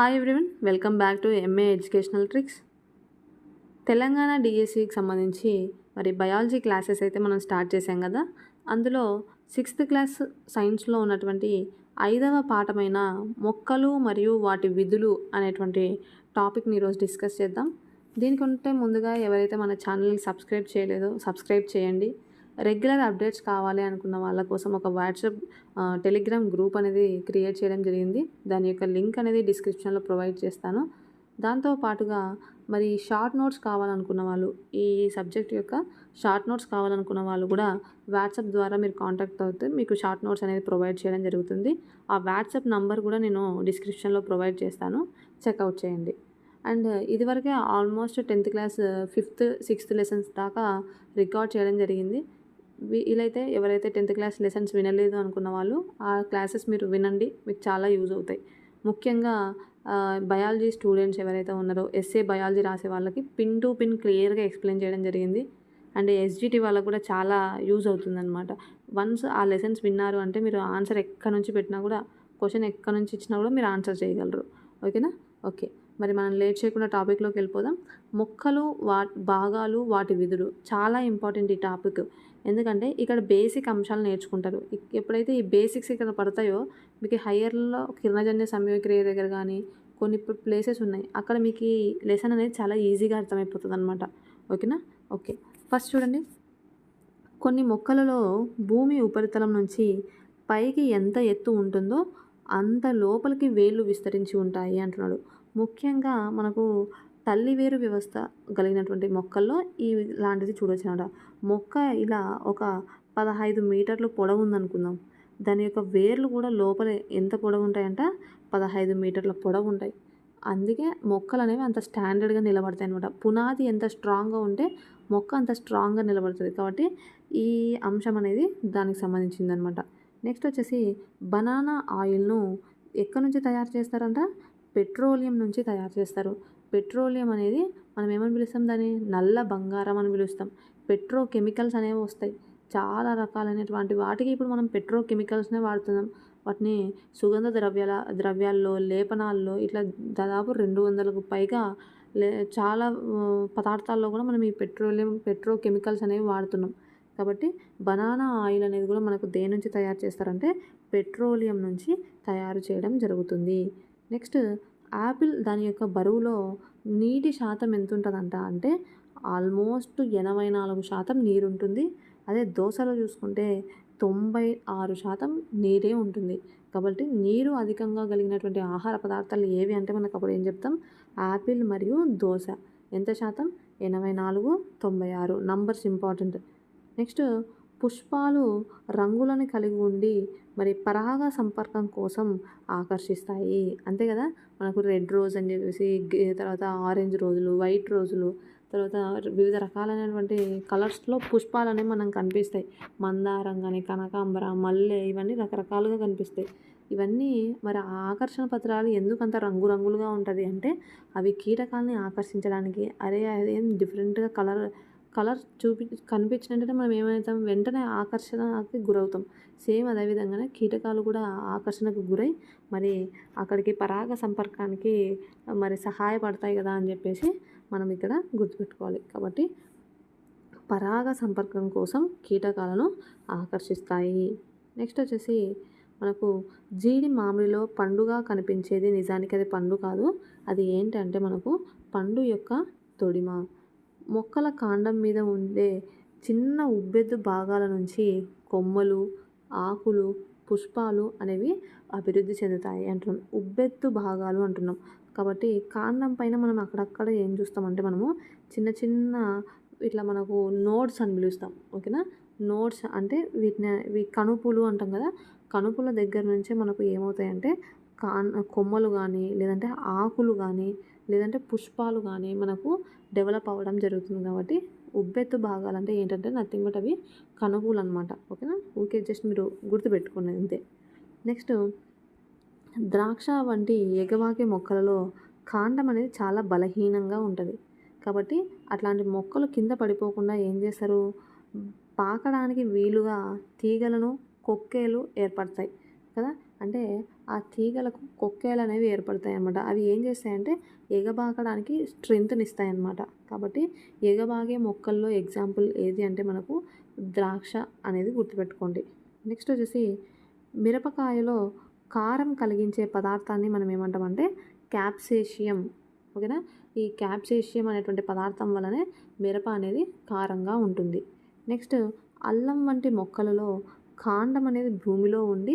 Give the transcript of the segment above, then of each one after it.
Hi everyone welcome back to MA educational tricks Telangana డిఎస్సికి సంబంధించి మరి బయాలజీ క్లాసెస్ అయితే మనం స్టార్ట్ చేసాం కదా. అందులో సిక్స్త్ క్లాస్ సైన్స్లో ఉన్నటువంటి ఐదవ పాఠమైన మొక్కలు మరియు వాటి విధులు అనేటువంటి టాపిక్ని ఈరోజు డిస్కస్ చేద్దాం. దీనికంటే ముందుగా ఎవరైతే మన ఛానల్ని సబ్స్క్రైబ్ చేయలేదో సబ్స్క్రైబ్ చేయండి. రెగ్యులర్ అప్డేట్స్ కావాలి అనుకున్న వాళ్ళ కోసం ఒక వాట్సాప్ టెలిగ్రామ్ గ్రూప్ అనేది క్రియేట్ చేయడం జరిగింది. దాని యొక్క లింక్ అనేది డిస్క్రిప్షన్లో ప్రొవైడ్ చేస్తాను. దాంతో పాటుగా మరి షార్ట్ నోట్స్ కావాలనుకున్న వాళ్ళు ఈ సబ్జెక్ట్ యొక్క షార్ట్ నోట్స్ కావాలనుకున్న వాళ్ళు కూడా వాట్సాప్ ద్వారా మీరు కాంటాక్ట్ అవుతే మీకు షార్ట్ నోట్స్ అనేది ప్రొవైడ్ చేయడం జరుగుతుంది. ఆ వాట్సాప్ నంబర్ కూడా నేను డిస్క్రిప్షన్లో ప్రొవైడ్ చేస్తాను. చెక్అవుట్ చేయండి. అండ్ ఇదివరకే almost tenth class fifth sixth lessons దాకా రికార్డ్ చేయడం జరిగింది. వీలైతే ఎవరైతే టెన్త్ క్లాస్ లెసన్స్ వినలేదు అనుకున్న వాళ్ళు ఆ క్లాసెస్ మీరు వినండి. మీకు చాలా యూజ్ అవుతాయి. ముఖ్యంగా బయాలజీ స్టూడెంట్స్ ఎవరైతే ఉన్నారో ఎస్ఏ బయాలజీ రాసే వాళ్ళకి పిన్ టు పిన్ క్లియర్గా ఎక్స్ప్లెయిన్ చేయడం జరిగింది. అండ్ ఎస్జిటి వాళ్ళకు కూడా చాలా యూజ్ అవుతుందన్నమాట. వన్స్ ఆ లెసన్స్ విన్నారు అంటే మీరు ఆన్సర్ ఎక్కడి నుంచి పెట్టినా కూడా క్వశ్చన్ ఎక్కడి నుంచి ఇచ్చినా కూడా మీరు ఆన్సర్ చేయగలరు. ఓకేనా? ఓకే. మరి మనం లేట్ చేయకుండా టాపిక్లోకి వెళ్ళిపోదాం. మొక్కలు వా భాగాలు వాటి విధులు చాలా ఇంపార్టెంట్ ఈ టాపిక్. ఎందుకంటే ఇక్కడ బేసిక్ అంశాలు నేర్చుకుంటారు. ఎప్పుడైతే ఈ బేసిక్స్ ఇక్కడ పడతాయో మీకు హయ్యర్లో కిరణజన్య సమయక్రియ దగ్గర కానీ కొన్ని ప్లేసెస్ ఉన్నాయి. అక్కడ మీకు ఈ లెసన్ అనేది చాలా ఈజీగా అర్థమైపోతుంది అనమాట ఓకేనా? ఓకే. ఫస్ట్ చూడండి. కొన్ని మొక్కలలో భూమి ఉపరితలం నుంచి పైకి ఎంత ఎత్తు ఉంటుందో అంత లోపలికి వేళ్ళు విస్తరించి ఉంటాయి అంటున్నాడు. ముఖ్యంగా మనకు తల్లి వేరు వ్యవస్థ కలిగినటువంటి మొక్కల్లో ఈ లాంటిది చూడొచ్చు అనమాట మొక్క ఇలా ఒక పదహైదు మీటర్లు పొడవు ఉందనుకుందాం. దాని యొక్క వేర్లు కూడా లోపల ఎంత పొడవు ఉంటాయంట? పదహైదు మీటర్ల పొడవు ఉంటాయి. అందుకే మొక్కలు అనేవి అంత స్టాండర్డ్గా నిలబడతాయి అనమాట పునాది ఎంత స్ట్రాంగ్గా ఉంటే మొక్క అంత స్ట్రాంగ్గా నిలబడుతుంది. కాబట్టి ఈ అంశం అనేది దానికి సంబంధించింది అనమాట నెక్స్ట్ వచ్చేసి బనానా ఆయిల్ను ఎక్కడి నుంచి తయారు చేస్తారంట? పెట్రోలియం నుంచి తయారు చేస్తారు. పెట్రోలియం అనేది మనం ఏమని పిలుస్తాం దాన్ని? నల్ల బంగారం అని పిలుస్తాం. పెట్రో కెమికల్స్ అనేవి వస్తాయి. చాలా రకాలైనటువంటి వాటికి ఇప్పుడు మనం పెట్రో కెమికల్స్నే వాడుతున్నాం. వాటిని సుగంధ ద్రవ్యాల ద్రవ్యాల్లో లేపనాల్లో ఇట్లా దాదాపు రెండు వందలకు పైగా లే చాలా పదార్థాల్లో కూడా మనం ఈ పెట్రోలియం పెట్రో కెమికల్స్ అనేవి వాడుతున్నాం. కాబట్టి బనానా ఆయిల్ అనేది కూడా మనకు దేని నుంచి తయారు చేస్తారంటే పెట్రోలియం నుంచి తయారు చేయడం జరుగుతుంది. నెక్స్ట్ యాపిల్ దాని యొక్క బరువులో నీటి శాతం ఎంత ఉంటుందంట అంటే ఆల్మోస్ట్ ఎనభై నాలుగు శాతం నీరు ఉంటుంది అదే దోశలో చూసుకుంటే తొంభై ఆరు శాతం నీరే ఉంటుంది. కాబట్టి నీరు అధికంగా కలిగినటువంటి ఆహార పదార్థాలు ఏవి అంటే మనకు అప్పుడు ఏం చెప్తాం? యాపిల్ మరియు దోశ ఎంత శాతం? ఎనభై నాలుగు తొంభై ఆరు నంబర్స్ ఇంపార్టెంట్. నెక్స్ట్ పుష్పాలు రంగులను కలిగి ఉండి మరి పరాగ సంపర్కం కోసం ఆకర్షిస్తాయి. అంతే కదా? మనకు రెడ్ రోజ్ అని చెప్పేసి తర్వాత ఆరెంజ్ రోజులు వైట్ రోజులు తర్వాత వివిధ రకాలైనటువంటి కలర్స్లో పుష్పాలు అనేవి మనం కనిపిస్తాయి. మందారం కానీ కనకాంబర మల్లె ఇవన్నీ రకరకాలుగా కనిపిస్తాయి. ఇవన్నీ మరి ఆకర్షణ పత్రాలు ఎందుకు అంత రంగురంగులుగా ఉంటుంది అంటే అవి కీటకాలని ఆకర్షించడానికి అరే అదేం డిఫరెంట్గా కలర్ కలర్ చూపి కనిపించినట్టే మనం ఏమవుతాం వెంటనే ఆకర్షణకి గురవుతాం. సేమ్ అదేవిధంగానే కీటకాలు కూడా ఆకర్షణకు గురై మరి అక్కడికి పరాగ సంపర్కానికి మరి సహాయపడతాయి కదా అని చెప్పేసి మనం ఇక్కడ గుర్తుపెట్టుకోవాలి. కాబట్టి పరాగ సంపర్కం కోసం కీటకాలను ఆకర్షిస్తాయి. నెక్స్ట్ వచ్చేసి మనకు జీడి మామిడిలో పండుగా కనిపించేది నిజానికి అది పండు కాదు. అది ఏంటంటే మనకు పండు యొక్క తొడిమ. మొక్కల కాండం మీద ఉండే చిన్న ఉబ్బెత్తు భాగాల నుంచి కొమ్మలు ఆకులు పుష్పాలు అనేవి అభివృద్ధి చెందుతాయి అంటున్నాం. ఉబ్బెత్తు భాగాలు అంటున్నాం. కాబట్టి కాండం పైన మనం అక్కడక్కడ ఏం చూస్తామంటే మనము చిన్న చిన్న ఇట్లా మనకు నోట్స్ అని పిలుస్తాం. ఓకేనా? నోట్స్ అంటే వీటిని ఇవి కణుపులు అంటాం కదా. కణుపుల దగ్గర నుంచే మనకు ఏమవుతాయంటే కా కొమ్మలు కానీ లేదంటే ఆకులు కానీ లేదంటే పుష్పాలు కానీ మనకు డెవలప్ అవ్వడం జరుగుతుంది కాబట్టి ఉబ్బెత్తు భాగాలు అంటే ఏంటంటే నథింగ్ బట్ అవి కనుగోలు అనమాట ఓకేనా? ఊరికే జస్ట్ మీరు గుర్తుపెట్టుకోండి అంతే. నెక్స్ట్ ద్రాక్ష వంటి ఎగవాకే మొక్కలలో కాండం అనేది చాలా బలహీనంగా ఉంటుంది. కాబట్టి అట్లాంటి మొక్కలు కింద పడిపోకుండా ఏం చేస్తారు? పాకడానికి వీలుగా తీగలను కొక్కేలు ఏర్పడతాయి కదా? అంటే ఆ తీగలకు కొక్కేలు అనేవి ఏర్పడతాయి అన్నమాట అవి ఏం చేస్తాయంటే ఎగబాకడానికి స్ట్రెంగ్త్ని ఇస్తాయి అన్నమాట కాబట్టి ఎగబాగే మొక్కల్లో ఎగ్జాంపుల్ ఏది అంటే మనకు ద్రాక్ష అనేది గుర్తుపెట్టుకోండి. నెక్స్ట్ వచ్చేసి మిరపకాయలో కారం కలిగించే పదార్థాన్ని మనం ఏమంటామంటే క్యాప్సేషియం. ఓకేనా? ఈ క్యాప్సేషియం అనేటువంటి పదార్థం వలనే మిరప అనేది కారంగా ఉంటుంది. నెక్స్ట్ అల్లం వంటి మొక్కలలో కాండం అనేది భూమిలో ఉండి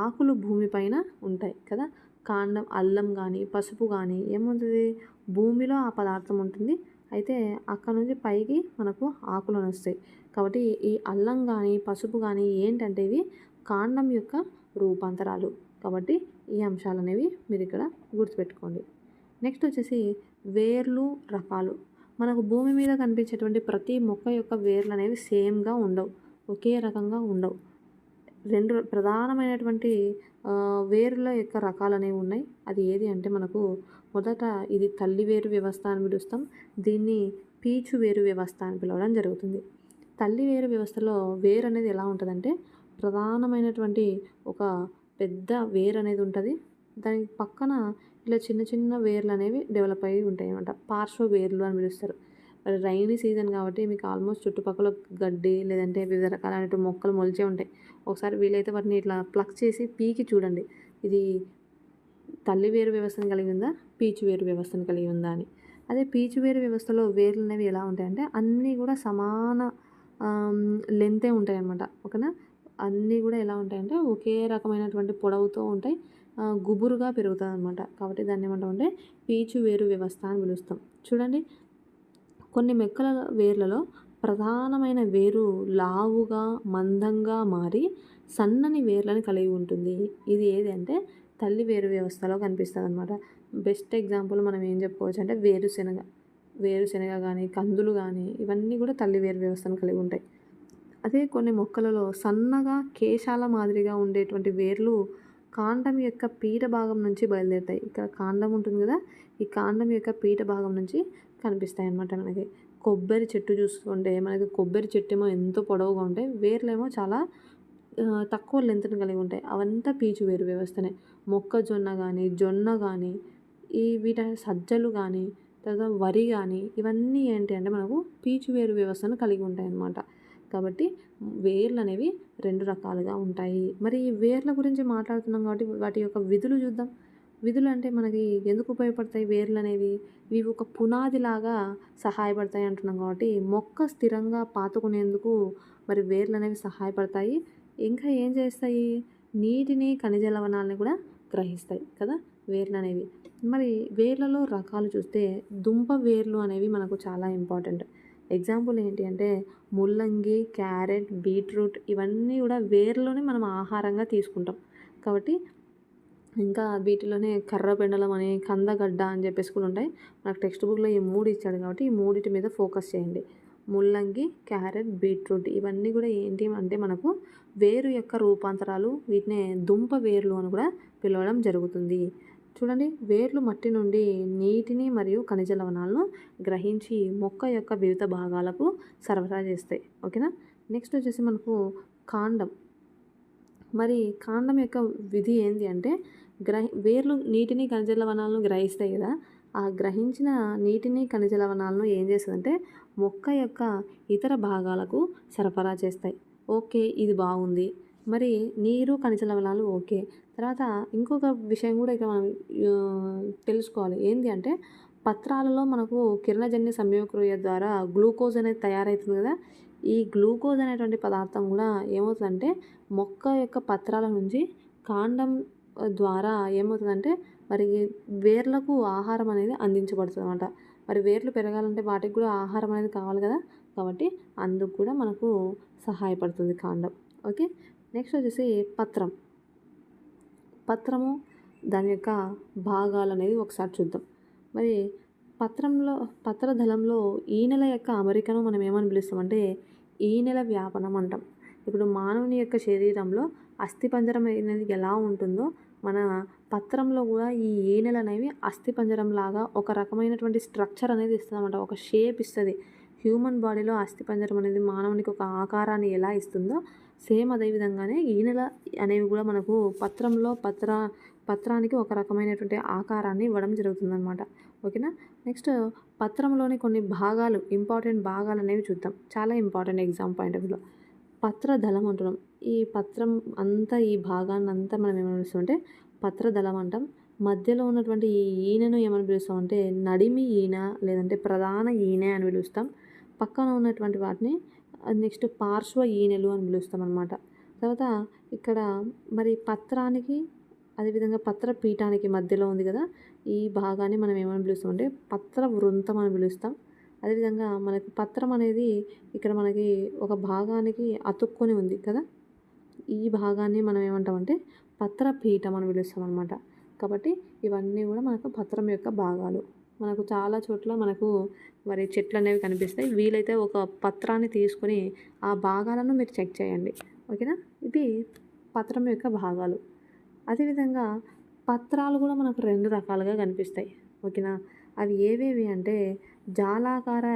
ఆకులు భూమిపైన ఉంటాయి కదా? కాండం అల్లం కానీ పసుపు కానీ ఏముంటుంది? భూమిలో ఆ పదార్థం ఉంటుంది. అయితే అక్కడ నుంచి పైకి మనకు ఆకులు వస్తాయి. కాబట్టి ఈ అల్లం కానీ పసుపు కానీ ఏంటంటే ఇవి కాండం యొక్క రూపాంతరాలు. కాబట్టి ఈ అంశాలు అనేవి మీరు ఇక్కడ గుర్తుపెట్టుకోండి. నెక్స్ట్ వచ్చేసి వేర్లు రకాలు. మనకు భూమి మీద కనిపించేటువంటి ప్రతి మొక్క యొక్క వేర్లు అనేవి సేమ్గా ఉండవు. ఒకే రకంగా ఉండవు. రెండు ప్రధానమైనటువంటి వేరుల యొక్క రకాలు అనేవి ఉన్నాయి. అది ఏది అంటే మనకు మొదట ఇది తల్లి వేరు వ్యవస్థ అని పిలుస్తాం. దీన్ని పీచు వేరు వ్యవస్థ అని పిలవడం జరుగుతుంది. తల్లి వేరు వ్యవస్థలో వేరు అనేది ఎలా ఉంటుందంటే ప్రధానమైనటువంటి ఒక పెద్ద వేరు అనేది ఉంటుంది. దానికి పక్కన ఇలా చిన్న చిన్న వేర్లు అనేవి డెవలప్ అయ్యి ఉంటాయి అన్నమాట పార్శ్వ వేర్లు అని పిలుస్తారు. మరి రైనీ సీజన్ కాబట్టి మీకు ఆల్మోస్ట్ చుట్టుపక్కల గడ్డి లేదంటే వివిధ రకాలైన మొక్కలు మొలిచే ఉంటాయి. ఒకసారి వీలైతే వాటిని ఇట్లా ప్లక్ చేసి పీకి చూడండి. ఇది తల్లి వేరు వ్యవస్థను కలిగి ఉందా? పీచు వేరు వ్యవస్థను కలిగి ఉందా అని. అదే పీచు వేరు వ్యవస్థలో వేర్లు అనేవి ఎలా ఉంటాయంటే అన్నీ కూడా సమాన లెంతే ఉంటాయి అన్నమాట ఓకేనా? అన్నీ కూడా ఎలా ఉంటాయంటే ఒకే రకమైనటువంటి పొడవుతో ఉంటాయి. గుబురుగా పెరుగుతుంది అనమాట కాబట్టి దాన్ని ఏమంటామంటే పీచు వేరు వ్యవస్థ అని పిలుస్తాం. చూడండి. కొన్ని మెక్కల వేర్లలో ప్రధానమైన వేరు లావుగా మందంగా మారి సన్నని వేర్లను కలిగి ఉంటుంది. ఇది ఏదంటే తల్లి వేరు వ్యవస్థలో కనిపిస్తుంది అనమాట బెస్ట్ ఎగ్జాంపుల్ మనం ఏం చెప్పుకోవచ్చు అంటే వేరుశెనగ వేరుశెనగ కానీ కందులు కానీ ఇవన్నీ కూడా తల్లి వేరు వ్యవస్థను కలిగి ఉంటాయి. అదే కొన్ని మొక్కలలో సన్నగా కేశాల మాదిరిగా ఉండేటువంటి వేర్లు కాండం యొక్క పీట భాగం నుంచి బయలుదేరుతాయి. ఇక్కడ కాండం ఉంటుంది కదా ఈ కాండం యొక్క పీట భాగం నుంచి కనిపిస్తాయి అన్నమాట మనకి. కొబ్బరి చెట్టు చూసుకుంటే మనకి కొబ్బరి చెట్టు ఏమో ఎంతో పొడవుగా ఉంటాయి. వేర్లేమో చాలా తక్కువ లెంత్ని కలిగి ఉంటాయి. అవంతా పీచు వేరు వ్యవస్థనే. మొక్కజొన్న కానీ జొన్న కానీ ఈ వీటి సజ్జలు కానీ తర్వాత వరి కానీ ఇవన్నీ ఏంటి అంటే మనకు పీచు వేరు వ్యవస్థను కలిగి ఉంటాయి అన్నమాట కాబట్టి వేర్లు అనేవి రెండు రకాలుగా ఉంటాయి. మరి ఈ వేర్ల గురించి మాట్లాడుతున్నాం కాబట్టి వాటి యొక్క విధులు చూద్దాం. విధులు అంటే మనకి ఎందుకు ఉపయోగపడతాయి? వేర్లు అనేవి ఇవి ఒక పునాదిలాగా సహాయపడతాయి అంటున్నాం కాబట్టి మొక్క స్థిరంగా పాతుకునేందుకు మరి వేర్లు అనేవి సహాయపడతాయి. ఇంకా ఏం చేస్తాయి? నీటిని ఖనిజ లవణాలని కూడా గ్రహిస్తాయి కదా వేర్లు అనేవి మరి వేర్లలో రకాలు చూస్తే దుంప వేర్లు అనేవి మనకు చాలా ఇంపార్టెంట్. ఎగ్జాంపుల్ ఏంటి అంటే ముల్లంగి క్యారెట్ బీట్రూట్ ఇవన్నీ కూడా వేర్లోనే మనం ఆహారంగా తీసుకుంటాం. కాబట్టి ఇంకా వీటిలోనే కర్రపెండలం అని కందగడ్డ అని చెప్పేసి కూడా ఉంటాయి. నాకు టెక్స్ట్ బుక్లో ఈ మూడు ఇచ్చాడు కాబట్టి ఈ మూడిటి మీద ఫోకస్ చేయండి. ముల్లంగి క్యారెట్ బీట్రూట్ ఇవన్నీ కూడా ఏంటి అంటే మనకు వేరు యొక్క రూపాంతరాలు వీటిని దుంప వేర్లు అని కూడా పిలవడం జరుగుతుంది. చూడండి వేర్లు మట్టి నుండి నీటిని మరియు ఖనిజ లవణాలను గ్రహించి మొక్క యొక్క వివిధ భాగాలకు సరఫరా చేస్తాయి. ఓకేనా? నెక్స్ట్ వచ్చేసి మనకు కాండం. మరి కాండం యొక్క విధి ఏంటి అంటే గ్రహి వేర్లు నీటిని ఖనిజ లవణాలను గ్రహిస్తాయి కదా. ఆ గ్రహించిన నీటిని ఖనిజ లవణాలను ఏం చేస్తుందంటే మొక్క యొక్క ఇతర భాగాలకు సరఫరా చేస్తాయి. ఓకే ఇది బాగుంది. మరి నీరు ఖనిజ లవణాలు ఓకే. తర్వాత ఇంకొక విషయం కూడా ఇక్కడ మనం తెలుసుకోవాలి. ఏంటి అంటే పత్రాలలో మనకు కిరణజన్య సంయోక్రియ ద్వారా గ్లూకోజ్ అనేది తయారవుతుంది కదా. ఈ గ్లూకోజ్ అనేటువంటి పదార్థం కూడా ఏమవుతుందంటే మొక్క యొక్క పత్రాల నుంచి కాండం ద్వారా ఏమవుతుందంటే మరి వేర్లకు ఆహారం అనేది అందించబడుతుంది అనమాట మరి వేర్లు పెరగాలంటే వాటికి కూడా ఆహారం అనేది కావాలి కదా. కాబట్టి అందుకు కూడా మనకు సహాయపడుతుంది కాండం. ఓకే? నెక్స్ట్ వచ్చేసి పత్రం. పత్రము దాని యొక్క భాగాలు అనేది ఒకసారి చూద్దాం. మరి పత్రంలో పత్రదళంలో ఈనెల యొక్క అమరికను మనం ఏమని పిలుస్తామంటే ఈనెల వ్యాపనం అంటాం. ఇప్పుడు మానవుని యొక్క శరీరంలో అస్థిపంజరం అనేది ఎలా ఉంటుందో మన పత్రంలో కూడా ఈ ఈనెలు అనేవి అస్థిపంజరం లాగా ఒక రకమైనటువంటి స్ట్రక్చర్ అనేది ఇస్తుందన్నమాట. ఒక షేప్ ఇస్తుంది. హ్యూమన్ బాడీలో అస్థిపంజరం అనేది మానవునికి ఒక ఆకారాన్ని ఎలా ఇస్తుందో సేమ్ అదే విధంగానే ఈనెల అనేవి కూడా మనకు పత్రంలో పత్ర పత్రానికి ఒక రకమైనటువంటి ఆకారాన్ని ఇవ్వడం జరుగుతుందన్నమాట. ఓకేనా? నెక్స్ట్ పత్రంలోని కొన్ని భాగాలు ఇంపార్టెంట్ భాగాలు అనేవి చూద్దాం. చాలా ఇంపార్టెంట్ ఎగ్జామ్ పాయింట్ ఆఫ్ వ్యూలో. పత్రదళం అంటున్నాం. ఈ పత్రం అంతా ఈ భాగాన్ని అంతా మనం ఏమని పిలుస్తామంటే పత్రదళం అంటాం. మధ్యలో ఉన్నటువంటి ఈ ఈనెను ఏమని పిలుస్తామంటే నడిమి ఈన లేదంటే ప్రధాన ఈనె అని పిలుస్తాం. పక్కన ఉన్నటువంటి వాటిని నెక్స్ట్ పార్శ్వ ఈనెలు అని పిలుస్తాం అనమాట తర్వాత ఇక్కడ మరి పత్రానికి అదేవిధంగా పత్ర పీఠానికి మధ్యలో ఉంది కదా ఈ భాగాన్ని మనం ఏమని పిలుస్తామంటే పత్ర వృంతం అని పిలుస్తాం. అదేవిధంగా మనకి పత్రం అనేది ఇక్కడ మనకి ఒక భాగానికి అతుక్కొని ఉంది కదా ఈ భాగాన్ని మనం ఏమంటామంటే పత్ర పీఠం అని పిలుస్తాం అనమాట కాబట్టి ఇవన్నీ కూడా మనకు పత్రం యొక్క భాగాలు. మనకు చాలా చోట్ల మనకు మరి చెట్లు అనేవి కనిపిస్తాయి. వీలైతే ఒక పత్రాన్ని తీసుకొని ఆ భాగాలను మీరు చెక్ చేయండి. ఓకేనా? ఇది పత్రం యొక్క భాగాలు. అదేవిధంగా పత్రాలు కూడా మనకు రెండు రకాలుగా కనిపిస్తాయి. ఓకేనా? అవి ఏవేవి అంటే జాలాకార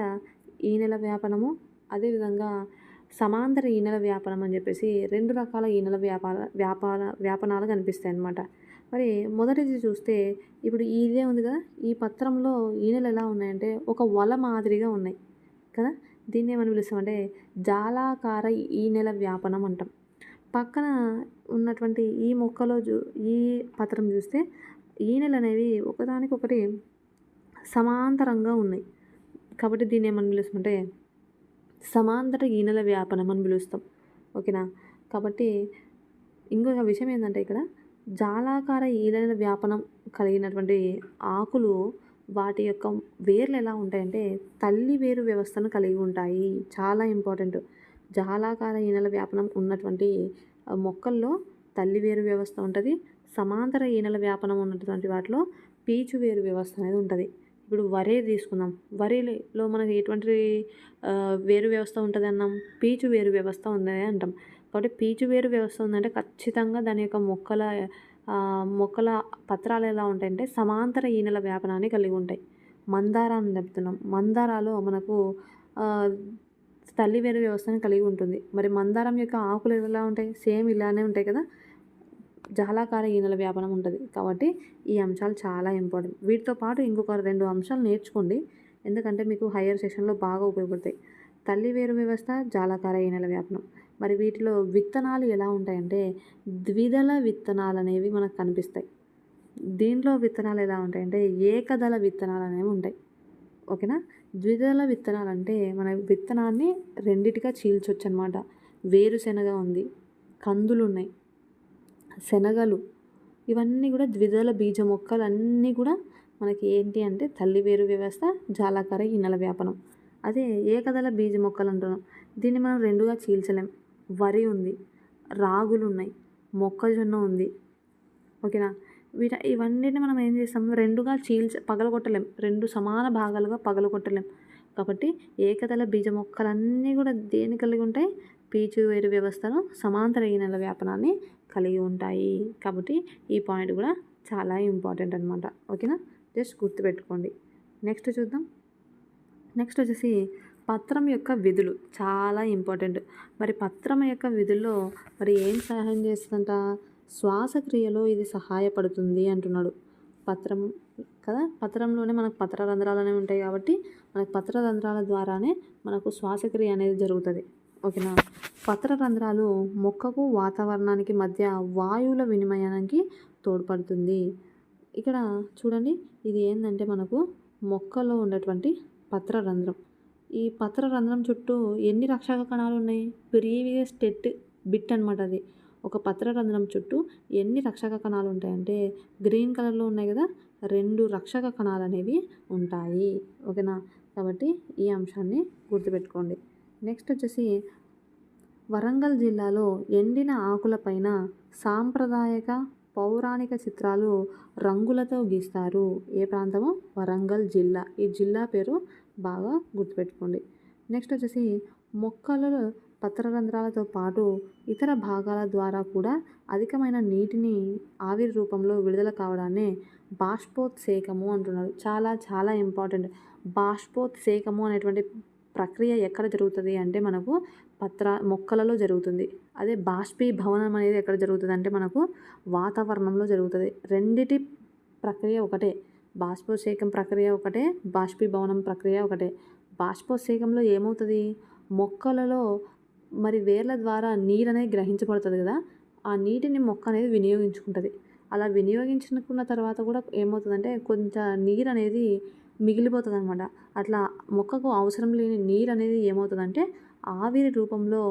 ఈనెల వ్యాపనము అదేవిధంగా సమాంతర ఈనెల వ్యాపనం అని చెప్పేసి రెండు రకాల ఈనెల వ్యాపార వ్యాపార వ్యాపనాలు కనిపిస్తాయి అన్నమాట మరి మొదటిది చూస్తే ఇప్పుడు ఇదే ఉంది కదా ఈ పత్రంలో ఈనెలు ఎలా ఉన్నాయంటే ఒక వల మాదిరిగా ఉన్నాయి కదా. దీన్ని ఏమని పిలుస్తామంటే జాలాకార ఈనెల వ్యాపనం అంటాం. పక్కన ఉన్నటువంటి ఈ మొక్కలో చూ ఈ పత్రం చూస్తే ఈనెలు అనేవి ఒకదానికొకటి సమాంతరంగా ఉన్నాయి. కాబట్టి దీన్ని ఏమని పిలుస్తామంటే సమాంతర ఈనెల వ్యాపనం అని పిలుస్తాం. ఓకేనా? కాబట్టి ఇంకొక విషయం ఏంటంటే ఇక్కడ జాలాకార ఈలైన వ్యాపనం కలిగినటువంటి ఆకులు వాటి యొక్క వేర్లు ఎలా ఉంటాయంటే తల్లి వేరు వ్యవస్థను కలిగి ఉంటాయి. చాలా ఇంపార్టెంట్ జాలాకార ఈనెల వ్యాపనం ఉన్నటువంటి మొక్కల్లో తల్లి వేరు వ్యవస్థ ఉంటుంది. సమాంతర ఈనెల వ్యాపనం ఉన్నటువంటి వాటిలో పీచు వేరు వ్యవస్థ అనేది ఉంటుంది. ఇప్పుడు వరే తీసుకుందాం. వరిలో మనకి ఎటువంటి వేరు వ్యవస్థ ఉంటుంది అన్నాం? పీచు వేరు వ్యవస్థ ఉంది అంటాం. కాబట్టి పీచు వేరు వ్యవస్థ ఉందంటే ఖచ్చితంగా దాని యొక్క మొక్కల మొక్కల పత్రాలు ఎలా ఉంటాయంటే సమాంతర ఈనెల వ్యాపనాన్ని కలిగి ఉంటాయి. మందారాన్ని చెప్తున్నాం మందారాలు మనకు తల్లి వేరు వ్యవస్థను కలిగి ఉంటుంది. మరి మందారం యొక్క ఆకులు ఎలా ఉంటాయి? సేమ్ ఇలానే ఉంటాయి కదా. జాలాకార ఈనెల వ్యాపనం ఉంటుంది. కాబట్టి ఈ అంశాలు చాలా ఇంపార్టెంట్. వీటితో పాటు ఇంకొక రెండు అంశాలు నేర్చుకోండి. ఎందుకంటే మీకు హయ్యర్ సెషన్లో బాగా ఉపయోగపడతాయి. తల్లి వేరు వ్యవస్థ జాలాకార ఈనెల వ్యాపనం. మరి వీటిలో విత్తనాలు ఎలా ఉంటాయంటే ద్విదళ విత్తనాలు అనేవి మనకు కనిపిస్తాయి. దీంట్లో విత్తనాలు ఎలా ఉంటాయంటే ఏకదళ విత్తనాలు అనేవి ఉంటాయి. ఓకేనా? ద్విదళ విత్తనాలు అంటే మన విత్తనాన్ని రెండిటిగా చీల్చొచ్చు అనమాట వేరుశెనగ ఉంది కందులు ఉన్నాయి శనగలు ఇవన్నీ కూడా ద్విదళ బీజ మొక్కలు అన్నీ కూడా మనకి ఏంటి అంటే తల్లి వేరు వ్యవస్థ జాలాకార ఇన్నెల వ్యాపనం. అదే ఏకదళ బీజ మొక్కలు అంటున్నాం. దీన్ని మనం రెండుగా చీల్చలేం. వరి ఉంది రాగులు ఉన్నాయి మొక్కజొన్న ఉంది. ఓకేనా? వీట ఇవన్నిటిని మనం ఏం చేస్తాం? రెండుగా చీల్చ పగలగొట్టలేం. రెండు సమాన భాగాలుగా పగలగొట్టలేం. కాబట్టి ఏకదళ బీజ మొక్కలన్నీ కూడా దేని కలిగి ఉంటాయి? పీచు వేరు వ్యవస్థను సమాంతర ఈనెల వ్యాపనాన్ని కలిగి ఉంటాయి. కాబట్టి ఈ పాయింట్ కూడా చాలా ఇంపార్టెంట్ అనమాట ఓకేనా? జస్ట్ గుర్తుపెట్టుకోండి. నెక్స్ట్ చూద్దాం. నెక్స్ట్ వచ్చేసి పత్రం యొక్క విధులు చాలా ఇంపార్టెంట్. మరి పత్రం యొక్క విధుల్లో మరి ఏం సహాయం చేస్తుందంట? శ్వాసక్రియలో ఇది సహాయపడుతుంది అంటున్నాడు. పత్రం కదా? పత్రంలోనే మనకు పత్ర రంధ్రాలు అనేవి ఉంటాయి కాబట్టి మనకు పత్ర రంధ్రాల ద్వారానే మనకు శ్వాసక్రియ అనేది జరుగుతుంది. ఓకేనా? పత్ర రంధ్రాలు మొక్కకు వాతావరణానికి మధ్య వాయువుల వినిమయానికి తోడ్పడుతుంది. ఇక్కడ చూడండి ఇది ఏంటంటే మనకు మొక్కలో ఉన్నటువంటి పత్ర రంధ్రం ఈ పత్ర రంధ్రం చుట్టూ ఎన్ని రక్షక కణాలు ఉన్నాయి? ప్రీవియస్ టెట్ బిట్ అనమాట అది. ఒక పత్ర రంధ్రం చుట్టూ ఎన్ని రక్షక కణాలు ఉంటాయంటే గ్రీన్ కలర్లో ఉన్నాయి కదా రెండు రక్షక కణాలు అనేవి ఉంటాయి. ఓకేనా? కాబట్టి ఈ అంశాన్ని గుర్తుపెట్టుకోండి. నెక్స్ట్ వచ్చేసి వరంగల్ జిల్లాలో ఎండిన ఆకులపైన సాంప్రదాయక పౌరాణిక చిత్రాలు రంగులతో గీస్తారు. ఏ ప్రాంతము? వరంగల్ జిల్లా. ఈ జిల్లా పేరు బాగా గుర్తుపెట్టుకోండి. నెక్స్ట్ వచ్చేసి మొక్కలలో పత్రరంధ్రాలతో పాటు ఇతర భాగాల ద్వారా కూడా అధికమైన నీటిని ఆవిరి రూపంలో విడుదల కావడాన్ని బాష్పోత్సేకము అంటున్నారు. చాలా చాలా ఇంపార్టెంట్. బాష్పోత్సేకము అనేటువంటి ప్రక్రియ ఎక్కడ జరుగుతుంది అంటే మనకు పత్ర మొక్కలలో జరుగుతుంది. అదే బాష్పీభవనం అనేది ఎక్కడ జరుగుతుంది అంటే మనకు వాతావరణంలో జరుగుతుంది. రెండిటి ప్రక్రియ ఒకటే. బాష్పోత్సేకం ప్రక్రియ ఒకటే బాష్పీభవనం ప్రక్రియ ఒకటే. బాష్పోత్సేకంలో ఏమవుతుంది? మొక్కలలో మరి వేర్ల ద్వారా నీరు అనేది గ్రహించబడుతుంది కదా? ఆ నీటిని మొక్క అనేది వినియోగించుకుంటుంది. అలా వినియోగించుకున్న తర్వాత కూడా ఏమవుతుందంటే కొంత నీరు అనేది మిగిలిపోతుంది అనమాట అట్లా మొక్కకు అవసరం లేని నీరు అనేది ఏమవుతుందంటే ఆవిరి రూపంలో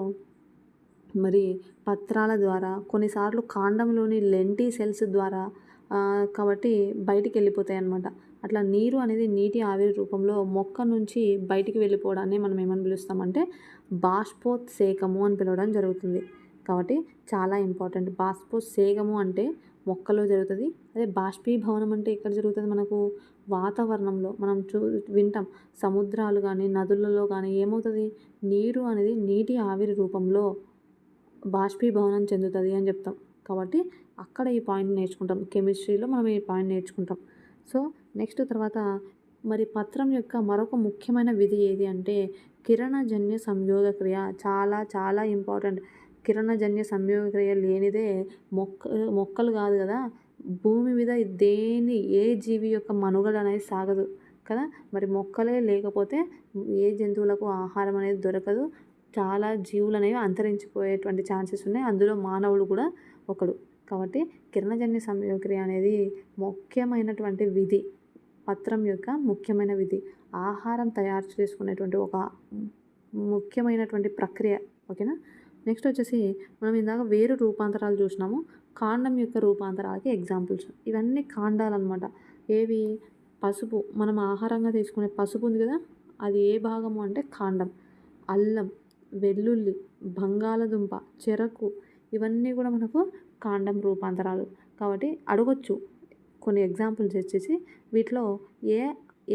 మరి పత్రాల ద్వారా కొన్నిసార్లు కాండంలోని లెంటి సెల్స్ ద్వారా కాబట్టి బయటికి వెళ్ళిపోతాయి అన్నమాట. అట్లా నీరు అనేది నీటి ఆవిరి రూపంలో మొక్క నుంచి బయటికి వెళ్ళిపోవడాన్ని మనం ఏమని పిలుస్తామంటే బాష్పోత్సేకము అని పిలవడం జరుగుతుంది. కాబట్టి చాలా ఇంపార్టెంట్. బాష్పోత్సేకము అంటే మొక్కలో జరుగుతుంది అదే బాష్పీభవనం అంటే ఎక్కడ జరుగుతుంది మనకు? వాతావరణంలో. మనం చూ వింటాం. సముద్రాలు కానీ నదులలో కానీ ఏమవుతుంది? నీరు అనేది నీటి ఆవిరి రూపంలో బాష్పీభవనం చెందుతుంది అని చెప్తాం. కాబట్టి అక్కడ ఈ పాయింట్ నేర్చుకుంటాం. కెమిస్ట్రీలో మనం ఈ పాయింట్ నేర్చుకుంటాం. సో నెక్స్ట్ తర్వాత మరి పత్రం యొక్క మరొక ముఖ్యమైన విధి ఏది అంటే కిరణజన్య సంయోగ క్రియ. చాలా చాలా ఇంపార్టెంట్. కిరణజన్య సంయోగ క్రియ లేనిదే మొక్క మొక్కలు కాదు కదా. భూమి మీద దేని ఏ జీవి యొక్క మనుగడ అనేది సాగదు కదా. మరి మొక్కలే లేకపోతే ఏ జంతువులకు ఆహారం అనేది దొరకదు. చాలా జీవులు అనేవి అంతరించిపోయేటువంటి ఛాన్సెస్ ఉన్నాయి. అందులో మానవుడు కూడా ఒకడు. కాబట్టి కిరణజన్య సంయోగక్రియ అనేది ముఖ్యమైనటువంటి విధి పత్రం యొక్క ముఖ్యమైన విధి. ఆహారం తయారు చేసుకునేటువంటి ఒక ముఖ్యమైనటువంటి ప్రక్రియ ఓకేనా? నెక్స్ట్ వచ్చేసి మనం ఇందాక వేరు రూపాంతరాలు చూసినాము. కాండం యొక్క రూపాంతరాలకి ఎగ్జాంపుల్స్. ఇవన్నీ కాండాలు అనమాట ఏవి? పసుపు. మనం ఆహారంగా తీసుకునే పసుపు ఉంది కదా? అది ఏ భాగము అంటే కాండం. అల్లం వెల్లుల్లి బంగాళదుంప చెరకు ఇవన్నీ కూడా మనకు కాండం రూపాంతరాలు. కాబట్టి అడగొచ్చు. కొన్ని ఎగ్జాంపుల్స్ వచ్చేసి వీటిలో ఏ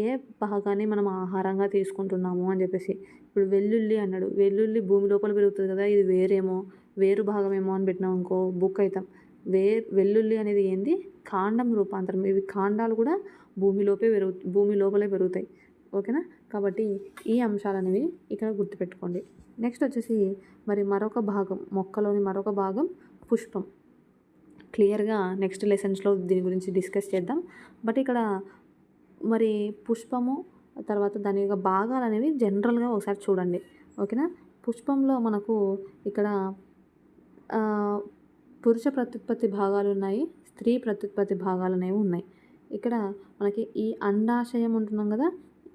ఏ భాగాన్ని మనం ఆహారంగా తీసుకుంటున్నాము అని చెప్పేసి. ఇప్పుడు వెల్లుల్లి అన్నాడు. వెల్లుల్లి భూమి లోపల పెరుగుతుంది కదా ఇది వేరేమో వేరు భాగమేమో అని పెట్టినాం అనుకో బుక్ అవుతాం వే వెల్లుల్లి అనేది ఏంది? కాండం రూపాంతరం. ఇవి కాండాలు కూడా భూమిలోపే పెరుగు భూమి లోపలే పెరుగుతాయి. ఓకేనా? కాబట్టి ఈ అంశాలు అనేవి ఇక్కడ గుర్తుపెట్టుకోండి. నెక్స్ట్ వచ్చేసి మరి మరొక భాగం మొక్కలోని మరొక భాగం పుష్పం. క్లియర్గా నెక్స్ట్ లెసన్స్లో దీని గురించి డిస్కస్ చేద్దాం. బట్ ఇక్కడ మరి పుష్పము తర్వాత దాని యొక్క భాగాలు అనేవి జనరల్గా ఒకసారి చూడండి. ఓకేనా? పుష్పంలో మనకు ఇక్కడ పురుష ప్రత్యుత్పత్తి భాగాలు ఉన్నాయి స్త్రీ ప్రత్యుత్పత్తి భాగాలు అనేవి ఉన్నాయి. ఇక్కడ మనకి ఈ అండాశయం ఉంటున్నాం కదా?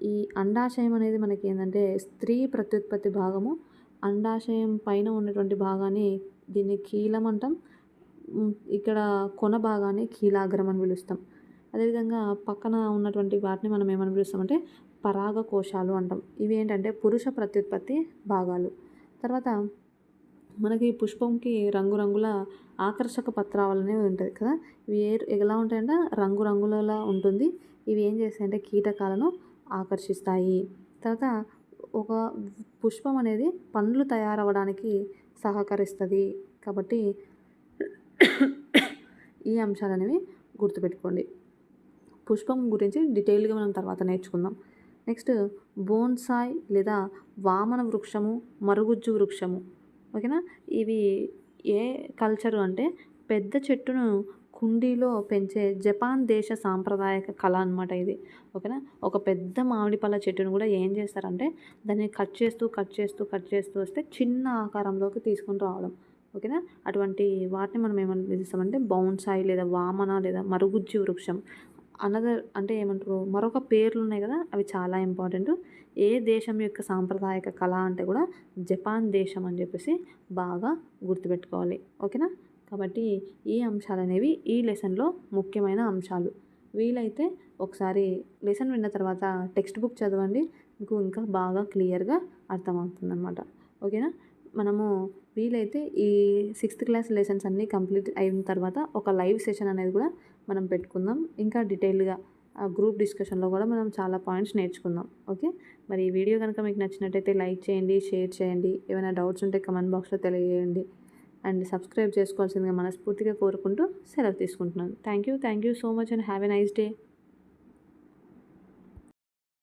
ఈ అండాశయం అనేది మనకి ఏంటంటే స్త్రీ ప్రత్యుత్పత్తి భాగము. అండాశయం పైన ఉన్నటువంటి భాగాన్ని దీన్ని కీలం అంటాం ఇక్కడ కొన భాగాన్ని కీలాగ్రం అని పిలుస్తాం. అదేవిధంగా పక్కన ఉన్నటువంటి వాటిని మనం ఏమని పిలుస్తామంటే పరాగ కోశాలు అంటాం. ఇవి ఏంటంటే పురుష ప్రత్యుత్పత్తి భాగాలు. తర్వాత మనకి పుష్పంకి రంగురంగుల ఆకర్షక పత్రాలు అనేవి ఉంటుంది కదా. ఇవి ఏ ఎలా ఉంటాయంటే రంగురంగులలా ఉంటుంది. ఇవి ఏం చేస్తాయంటే కీటకాలను ఆకర్షిస్తాయి. తర్వాత ఒక పుష్పం అనేది పండ్లు తయారవ్వడానికి సహకరిస్తుంది. కాబట్టి ఈ అంశాలు అనేవి గుర్తుపెట్టుకోండి. పుష్పం గురించి డీటెయిల్గా మనం తర్వాత నేర్చుకుందాం. నెక్స్ట్ బోన్సాయ్ లేదా వామన వృక్షము మరుగుజ్జు వృక్షము. ఓకేనా? ఇవి ఏ కల్చరు అంటే పెద్ద చెట్టును కుండీలో పెంచే జపాన్ దేశ సాంప్రదాయక కళ అనమాట ఇది. ఓకేనా? ఒక పెద్ద మామిడి పళ్ళ చెట్టును కూడా ఏం చేస్తారంటే దాన్ని కట్ చేస్తూ కట్ చేస్తూ కట్ చేస్తూ వస్తే చిన్న ఆకారంలోకి తీసుకొని రావడం. ఓకేనా? అటువంటి వాటిని మనం ఏమని పిలుస్తామంటే బౌన్సాయి లేదా వామన లేదా మరుగుజ్జు వృక్షం అనదర్ అంటే ఏమంటారు? మరొక పేర్లు ఉన్నాయి కదా అవి చాలా ఇంపార్టెంట్. ఏ దేశం యొక్క సాంప్రదాయక కళ అంటే కూడా జపాన్ దేశం అని చెప్పేసి బాగా గుర్తుపెట్టుకోవాలి. ఓకేనా? కాబట్టి ఈ అంశాలు అనేవి ఈ లెసన్లో ముఖ్యమైన అంశాలు. వీలైతే ఒకసారి లెసన్ విన్న తర్వాత టెక్స్ట్ బుక్ చదవండి. మీకు ఇంకా బాగా క్లియర్గా అర్థమవుతుందన్నమాట. ఓకేనా? మనము వీలైతే ఈ సిక్స్త్ క్లాస్ లెసన్స్ అన్నీ కంప్లీట్ అయిన తర్వాత ఒక లైవ్ సెషన్ అనేది కూడా మనం పెట్టుకుందాం. ఇంకా డీటెయిల్గా ఆ గ్రూప్ డిస్కషన్లో కూడా మనం చాలా పాయింట్స్ నేర్చుకుందాం. ఓకే? మరి ఈ వీడియో కనుక మీకు నచ్చినట్టయితే లైక్ చేయండి షేర్ చేయండి. ఏమైనా డౌట్స్ ఉంటే కమెంట్ బాక్స్లో తెలియజేయండి. అండ్ సబ్స్క్రైబ్ చేసుకోవాల్సిందిగా మనస్ఫూర్తిగా కోరుకుంటూ సెలవు తీసుకుంటున్నాను. Thank you. Thank you so much and have a nice day.